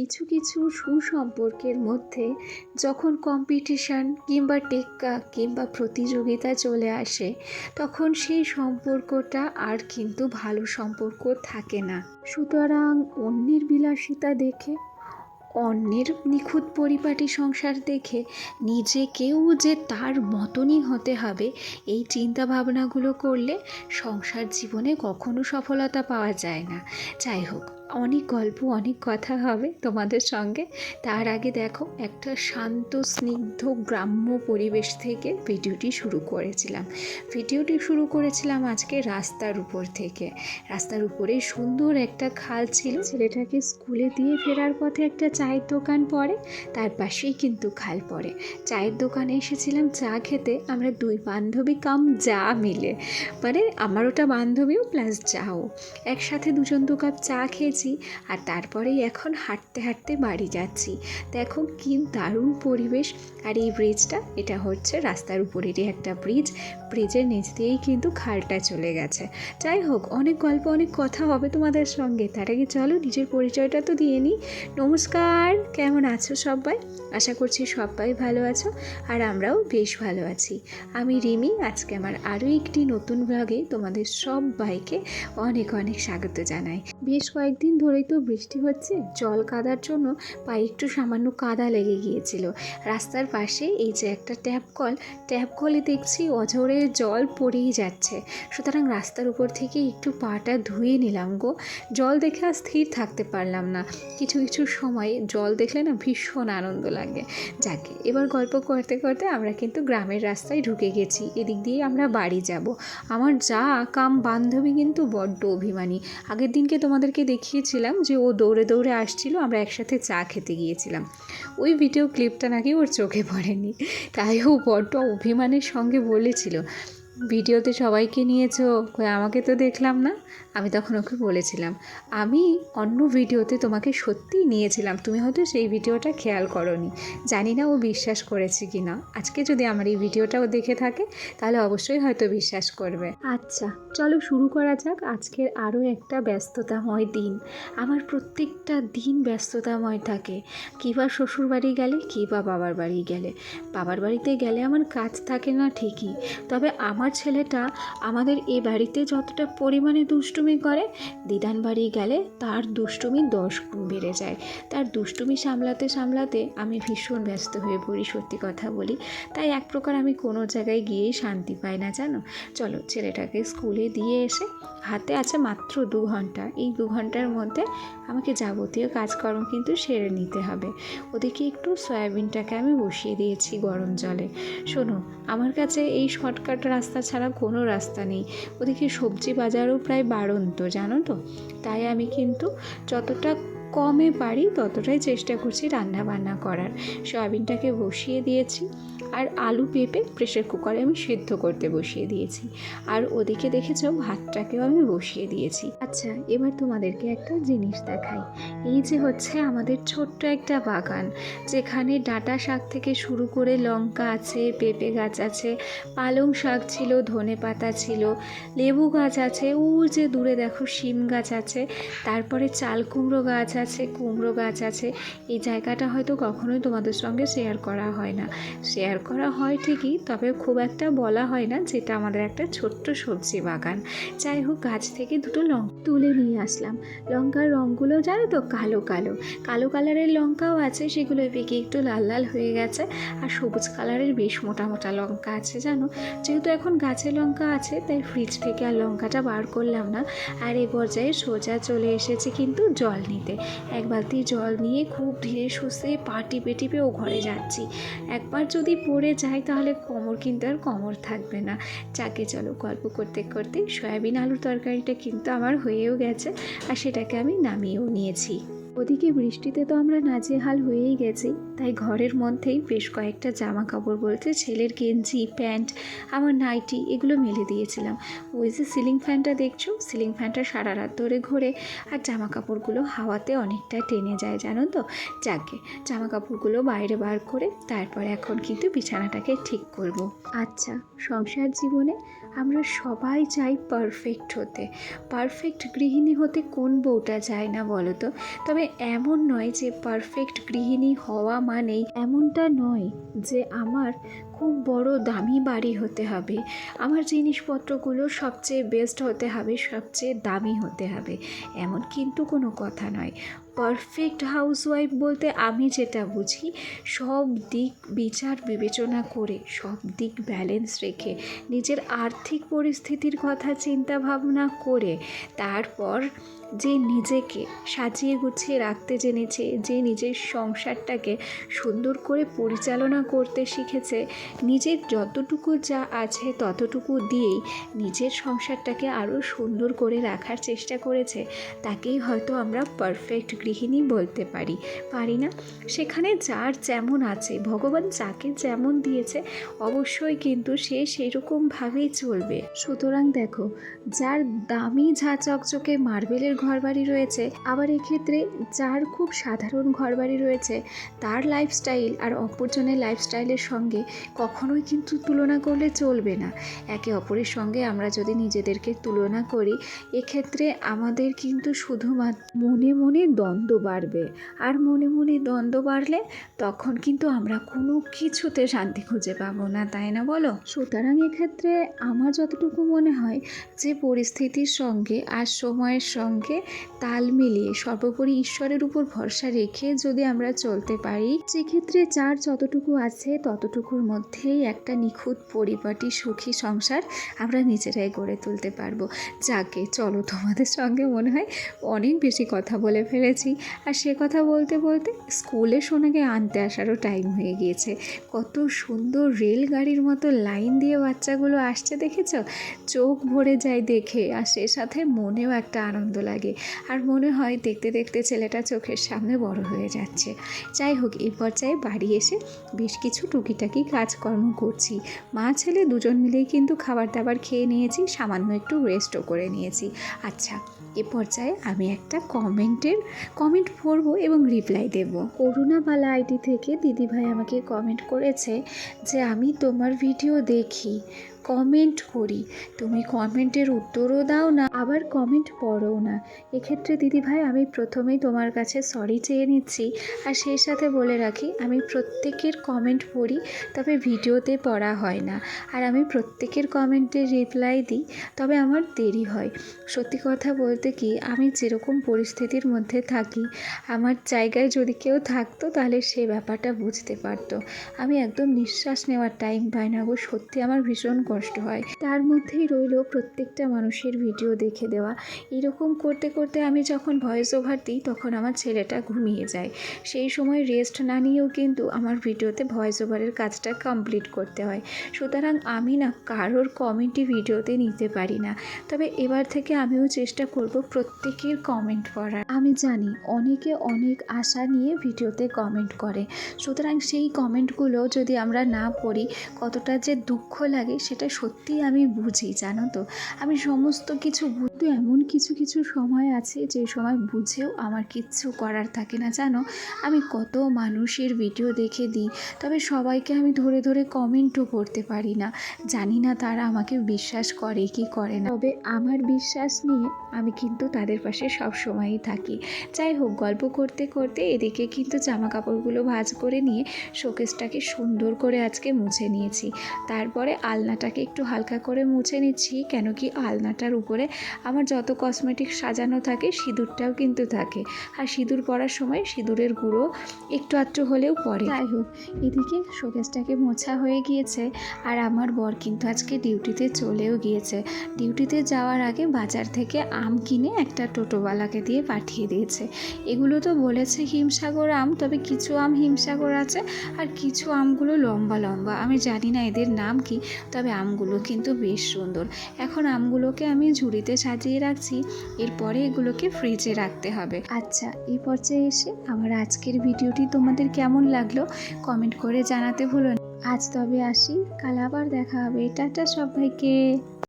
কিছু কিছু সুসম্পর্কের মধ্যে যখন কম্পিটিশান কিংবা টেক্কা কিংবা প্রতিযোগিতা চলে আসে, তখন সেই সম্পর্কটা আর কিন্তু ভালো সম্পর্ক থাকে না। সুতরাং অন্যের বিলাসিতা দেখে, অন্যের নিখুঁত পরিপাটি সংসার দেখে নিজেকেও যে তার মতনই হতে হবে, এই চিন্তা ভাবনাগুলো করলে সংসার জীবনে কখনো সফলতা পাওয়া যায় না। যাই হোক অনেক গল্প, অনেক কথা হবে তোমাদের সঙ্গে। তার আগে দেখো, একটা শান্ত, স্নিগ্ধ, গ্রাম্য পরিবেশ থেকে ভিডিওটি শুরু করেছিলাম। ভিডিওটি শুরু করেছিলাম আজকে রাস্তার উপর থেকে। রাস্তার উপরে সুন্দর একটা খাল ছিল। ছেলেটাকে স্কুলে দিয়ে ফেরার পথে একটা চায়ের দোকান পড়ে, তার পাশেই কিন্তু খাল পড়ে। চায়ের দোকানে এসেছিলাম চা খেতে, আমরা দুই বান্ধবী কাম যা মিলে। মানে আমার ওটা বান্ধবীও প্লাস যাও। একসাথে দুজন দু কাপ চা খেয়েছি। আর তারপরেই এখন হাঁটতে হাঁটতে বাড়ি যাচ্ছি। দেখো কি দারুণ পরিবেশ। আর এই ব্রিজটা এটা হচ্ছে রাস্তার উপরেরই একটা ব্রিজ ব্রিজের নিচ দিয়েই কিন্তু খালটা চলে গেছে। যাই হোক, অনেক গল্প, অনেক কথা হবে তোমাদের সঙ্গে। তার আগে চলো, নিজের পরিচয়টা তো দিয়ে নিই। নমস্কার, কেমন আছো সবাই? আশা করছি সবাই ভালো আছো, আর আমরাও বেশ ভালো আছি। আমি রিমি, আজকে আমার আরও একটি নতুন ব্লগে তোমাদের সবাইকে অনেক অনেক স্বাগত জানাই। বেশ কয়েকদিন ধরেই তো বৃষ্টি হচ্ছে, জল কাদার জন্য পায়ে একটু সামান্য কাদা লেগে গিয়েছিল। রাস্তার পাশে এই যে একটা ট্যাপ কল ট্যাপ কলে দেখছি অঝরে জল পড়েই যাচ্ছে। সুতরাং রাস্তার উপর থেকে একটু পাটা ধুয়ে নিলাম গো। জল দেখে আর স্থির থাকতে পারলাম না। কিছু কিছু সময় জল দেখলে না ভীষণ আনন্দ লাগে। যাকে, এবার গল্প করতে করতে আমরা কিন্তু গ্রামের রাস্তায় ঢুকে গেছি। এদিক দিয়ে আমরা বাড়ি যাব। আমার যা কাম বান্ধবী কিন্তু বড্ড অভিমানী। আগের দিনকে তোমাদেরকে দেখিয়েছিলাম যে ও দৌড়ে দৌড়ে আসছিল, আমরা একসাথে চা খেতে গিয়েছিলাম। ওই ভিডিও ক্লিপটা নাকি ওর চোখে পড়েনি। তাই ও বড্ড অভিমানের সঙ্গে বলেছিল ভিডিওতে সবাইকে নিয়েছো? কই আমাকে তো দেখলাম না। আমি তখন ওকে বলেছিলাম, আমি অন্য ভিডিওতে তোমাকে সত্যিই নিয়েছিলাম। তুমি হয়তো সেই ভিডিওটা খেয়াল করনি। জানি না ও বিশ্বাস করেছে কি না আজকে যদি আমার এই ভিডিওটাও দেখে থাকে, তাহলে অবশ্যই হয়তো বিশ্বাস করবে। আচ্ছা চলো শুরু করা যাক আজকের আরও একটা ব্যস্ততাময় দিন। আমার প্রত্যেকটা দিন ব্যস্ততাময় থাকে। কী বা শ্বশুর বাড়ি গেলে, কী বা বাবার বাড়ি গেলে। বাবার বাড়িতে গেলে আমার কাজ থাকে না ঠিকই। তবে আমার ছেলেটা আমাদের এই বাড়িতে যতটা পরিমাণে দুষ্টুমি করে, দিদান বাড়ি গেলে তার দুষ্টুমি দশ গুণ বেড়ে যায়। তার দুষ্টুমি সামলাতে সামলাতে আমি ভীষণ ব্যস্ত হয়ে পড়ি, সত্যি কথা বলি। তাই এক প্রকার আমি কোনো জায়গায় গিয়েই শান্তি পাই না, জানো? চলো, ছেলেটাকে স্কুলে দিয়ে এসে হাতে আছে মাত্র দু ঘণ্টা। এই দু ঘণ্টার মধ্যে আমাকে যাবতীয় কাজকর্ম কিন্তু সেরে নিতে হবে। ওদিকে একটু সয়াবিনটাকে আমি বসিয়ে দিয়েছি গরম জলে। শোনো, আমার কাছে এই শর্টকাট রাস্তা ছাড়া কোনো রাস্তা নেই। ওদিকে সবজি বাজারও প্রায় বাড়ন্ত, জানো তো? তাই আমি কিন্তু যতটা কমে পারি, ততটাই চেষ্টা করছি রান্না বান্না করার। সয়াবিনটাকে বসিয়ে দিয়েছি আর আলু পেঁপে প্রেশার কুকারে আমি সিদ্ধ করতে বসিয়ে দিয়েছি। আর ওদিকে দেখেছ ভাতটাকেও আমি বসিয়ে দিয়েছি। আচ্ছা এবার তোমাদেরকে একটা জিনিস দেখাই। এই যে হচ্ছে আমাদের ছোট্ট একটা বাগান, যেখানে ডাঁটা শাক থেকে শুরু করে লঙ্কা আছে, পেঁপে গাছ আছে, পালং শাক ছিল, ধনে পাতা ছিল, লেবু গাছ আছে ও যে দূরে দেখো শিম গাছ আছে, তারপরে চাল কুমড়ো গাছ আছে, কুমড়ো গাছ আছে, এই জায়গাটা হয়তো কখনোই তোমাদের সঙ্গে শেয়ার করা হয় না। শেয়ার করা হয় ঠিকই, তবে খুব একটা বলা হয় না যেটা আমাদের একটা ছোট্ট সবজি বাগান। যাই হোক, গাছ থেকে দুটো লঙ্কা তুলে নিয়ে আসলাম। লঙ্কার রঙগুলো জানো তো কালো কালো। কালো কালারের লঙ্কাও আছে, সেগুলো পেকে একটু লাল লাল হয়ে গেছে। আর সবুজ কালারের বেশ মোটা মোটা লঙ্কা আছে জানো। যেহেতু এখন গাছে লঙ্কা আছে, তাই ফ্রিজ থেকে আর লঙ্কাটা বার করলাম না। আর এ পর্যায়ে সোজা চলে এসেছি কিন্তু জল নিতে। এক বালতি জল নিয়ে খুব ধীরে সুস্থে পা টিপে টিপে ও ঘরে যাচ্ছি। একবার যদি পড়ে যায় তাহলে কোমর কিন্তু আর কোমর থাকবে না। চাকে চলো গল্প করতে করতে, সয়াবিন আলুর তরকারিটা কিন্তু আমার হয়েও গেছে আর সেটাকে আমি নামিয়েও নিয়েছি। ওদিকে বৃষ্টিতে তো আমরা নাজেহাল হয়েই গেছি, তাই ঘরের মধ্যেই বেশ কয়েকটা জামা কাপড় বলতে ছেলের গেঞ্জি, প্যান্ট, আমার নাইটি এগুলো মেলে দিয়েছিলাম। ওই যে সিলিং ফ্যানটা দেখছ? সিলিং ফ্যানটা সারা রাত ধরে ঘোরে আর জামা কাপড়গুলো হাওয়াতে অনেকটা টেনে যায়, জানো তো? যাকে জামা কাপড়গুলো বাইরে বার করে তারপর এখন কিন্তু বিছানাটাকে ঠিক করব। আচ্ছা সংসার জীবনে আমরা সবাই চাই পারফেক্ট হতে। পারফেক্ট গৃহিণী হতে কোন বউটা চায় না বলো তো? তবে তবে এমন নয় যে পারফেক্ট গৃহিণী হওয়া মানেই এমনটা নয় যে আমার খুব বড় দামি বাড়ি হতে হবে। আমার জিনিসপত্রগুলো সবচেয়ে বেস্ট হতে হবে, সবচেয়ে দামি হতে হবে। এমন কিন্তু কোনো কথা নয়। পারফেক্ট হাউসওয়াইফ বলতে আমি যেটা বুঝি, সব দিক বিচার বিবেচনা করে, সব দিক ব্যালেন্স রেখে, নিজের আর্থিক পরিস্থিতির কথা চিন্তা ভাবনা করে, তারপর যে নিজেকে সাজিয়ে গুছিয়ে রাখতে জেনেছে, যে নিজের সংসারটাকে সুন্দর করে পরিচালনা করতে শিখেছে, নিজের যতটুকু যা আছে ততটুকু দিয়েই নিজের সংসারটাকে আরও সুন্দর করে রাখার চেষ্টা করেছে। তাকেই হয়তো আমরা পারফেক্ট গৃহিণী বলতে পারি। পারি না? সেখানে যার যেমন আছে, ভগবান যাকে যেমন দিয়েছে, অবশ্যই কিন্তু সে সেরকমভাবেই চলবে। সুতরাং দেখো, যার দামি ঝা চকচকে মার্বেলের ঘরবাড়ি রয়েছে। আবার এক্ষেত্রে যার খুব সাধারণ ঘরবাড়ি রয়েছে, তার লাইফস্টাইল আর অপরজনের লাইফস্টাইলের সঙ্গে কখনোই কিন্তু তুলনা করলে চলবে না। একে অপরের সঙ্গে আমরা যদি নিজেদেরকে তুলনা করি, এক্ষেত্রে আমাদের কিন্তু শুধুমাত্র মনে মনে দ্বন্দ্ব বাড়বে। আর মনে মনে দ্বন্দ্ব বাড়লে তখন কিন্তু আমরা কোনো কিছুতে শান্তি খুঁজে পাবো না, তাই না বলো? সুতরাং এক্ষেত্রে আমার যতটুকু মনে হয় যে, পরিস্থিতির সঙ্গে আর সময়ের সঙ্গে তাল মিলিয়ে সর্বোপরি ঈশ্বরের উপর ভরসা রেখে যদি আমরা চলতে পারি, সেক্ষেত্রে যার যতটুকু আছে ততটুকুর মধ্যেই একটা নিখুঁত পরিপাটি সুখী সংসার আমরা নিজেরাই গড়ে তুলতে পারব। যাকে, চলো তোমাদের সঙ্গে মনে হয় অনেক বেশি কথা বলে ফেলেছি। আর সে কথা বলতে বলতে স্কুলে সোনাকে আনতে আসারও টাইম হয়ে গিয়েছে। কত সুন্দর রেলগাড়ির মতো লাইন দিয়ে বাচ্চাগুলো আসছে, দেখেছ? চোখ ভরে যায় দেখে। আর সে সাথে মনেও একটা আনন্দ লাগে। আর মনে হয় দেখতে দেখতে ছেলেটা চোখের সামনে বড় হয়ে যাচ্ছে। যাই হোক, এই পর্যায়ে বাড়ি এসে বেশ কিছু টুকিটাকি কাজকর্ম করছি। মা, ছেলে দুজন মিলেই কিন্তু খাবার দাবার খেয়ে নিয়েছি, সামান্য একটু রেস্টও করে নিয়েছি। আচ্ছা এ পর্যায়ে আমি একটা কমেন্টের, কমেন্ট পড়ব এবং রিপ্লাই দেব। করুণাবালা আইডি থেকে দিদিভাই আমাকে কমেন্ট করেছে যে, আমি তোমার ভিডিও দেখি। কমেন্ট করি। তুমি কমেন্টের উত্তরও দাও না, আবার কমেন্ট পড়ো না। এক্ষেত্রে দিদিভাই, আমি প্রথমেই তোমার কাছে সরি চেয়ে নিচ্ছি। আর সেই সাথে বলে রাখি, আমি প্রত্যেকের কমেন্ট পড়ি, তবে ভিডিওতে পড়া হয় না। আর আমি প্রত্যেকের কমেন্টের রিপ্লাই দিই, তবে আমার দেরি হয়। সত্যি কথা বলতে কি, আমি যেরকম পরিস্থিতির মধ্যে থাকি, আমার জায়গায় যদি কেউ থাকতো, তাহলে সে ব্যাপারটা বুঝতে পারতো। আমি একদম নিঃশ্বাস নেওয়ার টাইম পাই না গো, সত্যি আমার ভীষণ কষ্ট হয়। তার মধ্যেই রইল প্রত্যেকটা মানুষের ভিডিও দেখে দেওয়া। এরকম করতে করতে আমি যখন ভয়েস ওভার দিই, তখন আমার ছেলেটা ঘুমিয়ে যায়। সেই সময় রেস্ট না নিয়েও কিন্তু আমার ভিডিওতে ভয়েস ওভারের কাজটা কমপ্লিট করতে হয়। সুতরাং আমি না কারোর কমেন্টই ভিডিওতে নিতে পারি না। তবে এবার থেকে আমিও চেষ্টা করব প্রত্যেকের কমেন্ট পড়ার আমি জানি অনেকে অনেক আশা নিয়ে ভিডিওতে কমেন্ট করে। সুতরাং সেই কমেন্টগুলো যদি আমরা না পড়ি, কতটা যে দুঃখ লাগে সেটা সত্যিই আমি বুঝি, জানো তো? আমি সমস্ত কিছু বুঝতে এমন কিছু কিছু সময় আছে যে সময় বুঝেও আমার কিচ্ছু করার থাকে না, জানো? আমি কত মানুষের ভিডিও দেখে দিই, তবে সবাইকে আমি ধরে ধরে কমেন্টও করতে পারি না। জানি না তারা আমাকে বিশ্বাস করে কি করে না। তবে আমার বিশ্বাস নিয়ে আমি কিন্তু তাদের পাশে সব সময়ই থাকি। যাই হোক, গল্প করতে করতে এদিকে কিন্তু জামা কাপড়গুলো ভাঁজ করে নিয়ে শোকেসটাকে সুন্দর করে আজকে মুছে নিয়েছি। তারপরে আলনাটাকে একটু হালকা করে মুছে নিচ্ছি, কেন কি আলনাটার উপরে আমার যত কসমেটিক সাজানো থাকে সিঁদুরটাও কিন্তু থাকে। আর সিঁদুর পরার সময় সিঁদুরের গুঁড়ো একটু আধটু হলেও পরে। যাই হোক, এদিকে শোকেসটাকে মোছা হয়ে গিয়েছে আর আমার বর কিন্তু আজকে ডিউটিতে চলেও গিয়েছে। ডিউটিতে যাওয়ার আগে বাজার থেকে আম কিনে একটা টোটোওয়ালাকে দিয়ে পাঠিয়ে দিয়েছে। এগুলো তো বলেছে হিমসাগর আম, তবে কিছু আম হিমসাগর আছে আর কিছু আমগুলো লম্বা লম্বা। আমি জানি না এদের নাম কি, তবে আমগুলো কিন্তু বেশ সুন্দর। এখন আমগুলোকে আমি ঝুড়িতে সাজিয়ে রাখছি, এরপরে এগুলোকে ফ্রিজে রাখতে হবে। আচ্ছা এই পর্যায়ে এসে আমার আজকের ভিডিওটি তোমাদের কেমন লাগল কমেন্ট করে জানাতে ভুলো। আজ তবে আসি, কাল আবার দেখা হবে। টাটা সবাইকে।